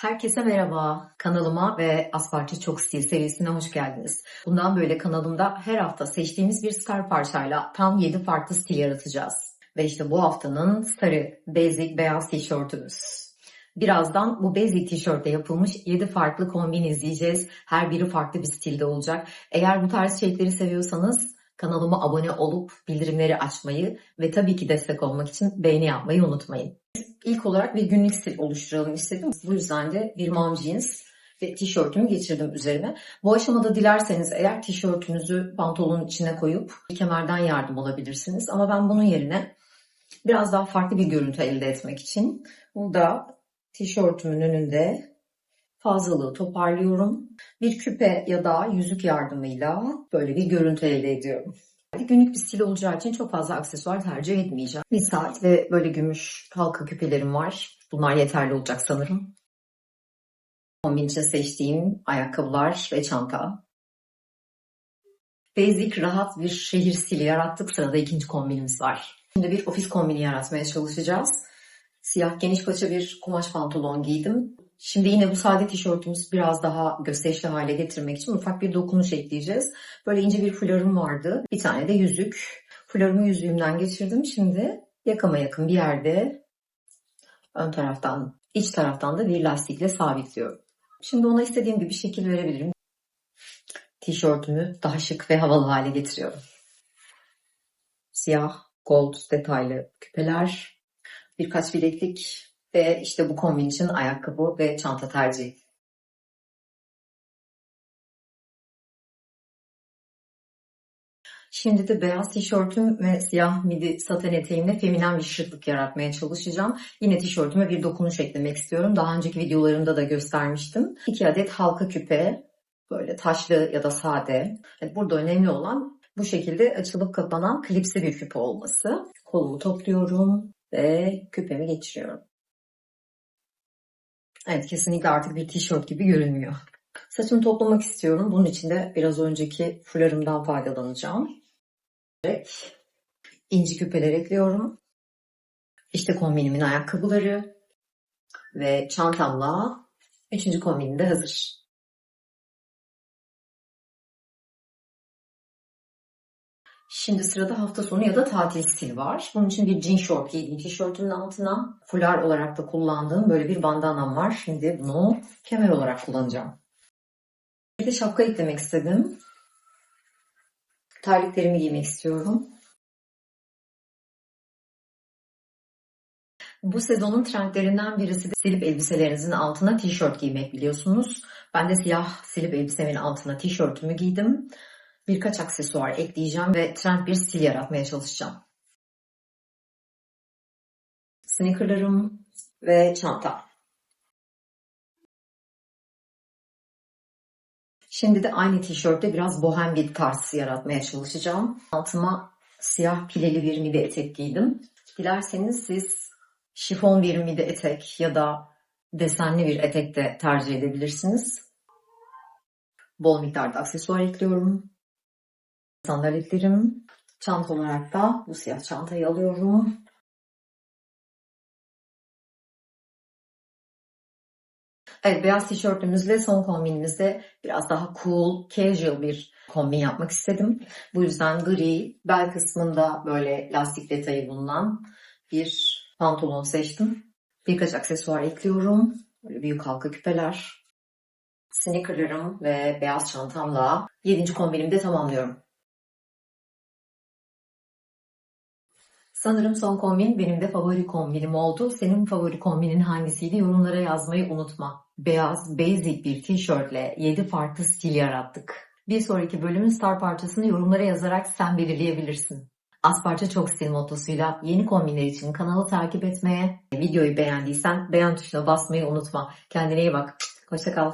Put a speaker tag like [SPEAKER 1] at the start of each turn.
[SPEAKER 1] Herkese merhaba. Kanalıma ve Asparçı Çok Stil serisine hoş geldiniz. Bundan böyle kanalımda her hafta seçtiğimiz bir star parçayla tam 7 farklı stil yaratacağız. Ve işte bu haftanın starı basic beyaz tişörtümüz. Birazdan bu basic tişörtte yapılmış 7 farklı kombin izleyeceğiz. Her biri farklı bir stilde olacak. Eğer bu tarz şeyleri seviyorsanız kanalıma abone olup bildirimleri açmayı ve tabii ki destek olmak için beğeni yapmayı unutmayın. İlk olarak bir günlük stil oluşturalım istedim. Bu yüzden de bir mom jeans ve tişörtümü geçirdim üzerine. Bu aşamada dilerseniz eğer tişörtünüzü pantolonun içine koyup kemerden yardım alabilirsiniz. Ama ben bunun yerine biraz daha farklı bir görüntü elde etmek için burada tişörtümün önünde fazlalığı toparlıyorum. Bir küpe ya da yüzük yardımıyla böyle bir görüntü elde ediyorum. Günlük bir stil olacağı için çok fazla aksesuar tercih etmeyeceğim. Bir saat ve böyle gümüş halka küpelerim var. Bunlar yeterli olacak sanırım. Kombin için seçtiğim ayakkabılar ve çanta. Basic, rahat bir şehir stili yarattık. Sırada ikinci kombinimiz var. Şimdi bir ofis kombini yaratmaya çalışacağız. Siyah geniş paça bir kumaş pantolon giydim. Şimdi yine bu sade tişörtümüzü biraz daha gösterişli hale getirmek için ufak bir dokunuş ekleyeceğiz. Böyle ince bir fularım vardı. Bir tane de yüzük. Fularımı yüzüğümden geçirdim. Şimdi yakama yakın bir yerde ön taraftan, iç taraftan da bir lastikle sabitliyorum. Şimdi ona istediğim gibi şekil verebilirim. Tişörtümü daha şık ve havalı hale getiriyorum. Siyah, gold detaylı küpeler, birkaç bileklik ve işte bu kombin için ayakkabı ve çanta tercihi. Şimdi de beyaz tişörtüm ve siyah midi saten eteğimle feminen bir şıklık yaratmaya çalışacağım. Yine tişörtüme bir dokunuş eklemek istiyorum. Daha önceki videolarımda da göstermiştim. İki adet halka küpe, böyle taşlı ya da sade. Yani burada önemli olan bu şekilde açılıp kapanan klipsi bir küpe olması. Kolumu topluyorum ve küpemi geçiriyorum. Evet kesinlikle artık bir tişört gibi görünmüyor. Saçımı toplamak istiyorum. Bunun için de biraz önceki fularımdan faydalanacağım. İnci küpeler ekliyorum. İşte kombinimin ayakkabıları ve çantamla üçüncü kombinim de hazır. Şimdi sırada hafta sonu ya da tatil stili var. Bunun için bir jean short giydim. Tişörtümün altına fular olarak da kullandığım böyle bir bandanam var. Şimdi bunu kemer olarak kullanacağım. Bir de şapka eklemek istedim. Terliklerimi giymek istiyorum. Bu sezonun trendlerinden birisi de silip elbiselerinizin altına tişört giymek biliyorsunuz. Ben de siyah silip elbisemin altına tişörtümü giydim birkaç aksesuar ekleyeceğim ve trend bir stil yaratmaya çalışacağım. Sneakerlarım ve çanta. Şimdi de aynı tişörtte biraz bohem bir tarz yaratmaya çalışacağım. Altıma siyah pileli bir mide etek giydim. Dilerseniz siz şifon bir mide etek ya da desenli bir etek de tercih edebilirsiniz. Bol miktarda aksesuar ekliyorum. Sandaletlerim. Çanta olarak da bu siyah çantayı alıyorum. Evet beyaz tişörtümüzle son kombinimizde biraz daha cool, casual bir kombin yapmak istedim. Bu yüzden gri, bel kısmında böyle lastik detayı bulunan bir pantolon seçtim. Birkaç aksesuar ekliyorum. Böyle büyük halka küpeler. Sneakerlarım ve beyaz çantamla 7. kombinimi de tamamlıyorum. Sanırım son kombin benim de favori kombinim oldu. Senin favori kombinin hangisiydi? Yorumlara yazmayı unutma. Beyaz, basic bir tişörtle 7 farklı stil yarattık. Bir sonraki bölümün star parçasını yorumlara yazarak sen belirleyebilirsin. Az parça çok stil mottosuyla yeni kombinler için kanalı takip etmeye, videoyu beğendiysen beğen tuşuna basmayı unutma. Kendine iyi bak. Hoşçakal.